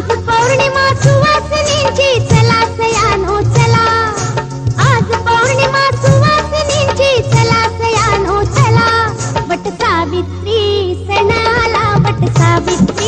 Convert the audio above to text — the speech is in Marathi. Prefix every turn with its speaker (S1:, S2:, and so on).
S1: आज पौर्णिमा सुवासनींची चला सयानो चला. आज पौर्णिमा सुवासनींची चला सयानो चला. बट सावित्री सणाला बट सावित्री